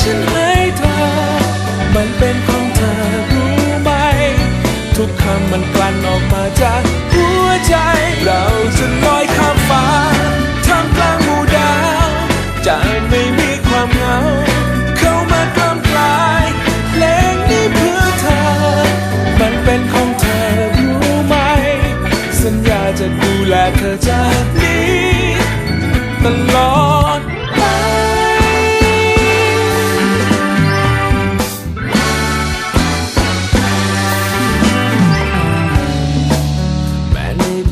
ฉันให้เธอ มันเป็นของเธอรู้ไหม ทุกคำมันกลั่นออกมาจากหัวใจ เราจะ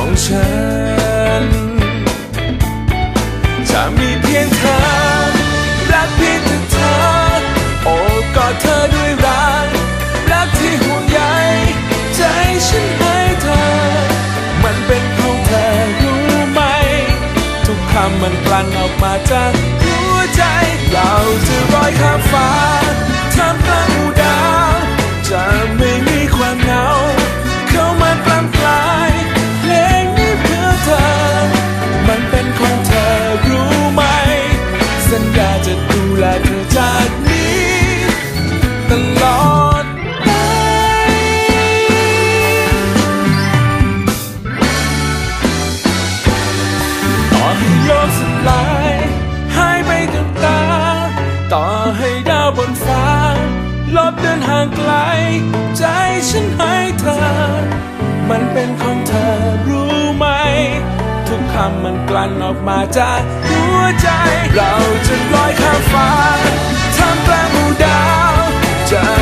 ของฉัน จะมีเพียงเธอ รักเพียงแต่เธอ โอบกอดเธอด้วยรัก รักที่ห่วงใยใจฉันให้เธอ มันเป็นของเธอรู้ไหม ทุกคำมันกลั่นออกมาจากหัวใจ เราจะลอยข้ามฟ้า ลบเดินห่างไกล ใจฉันหายเธอ มันเป็นของเธอรู้ไหม ทุกคำมันกลั่นออกมาจากหัวใจ เราจะลอยข้ามฟ้าทำแปลหมู่ดาวจะ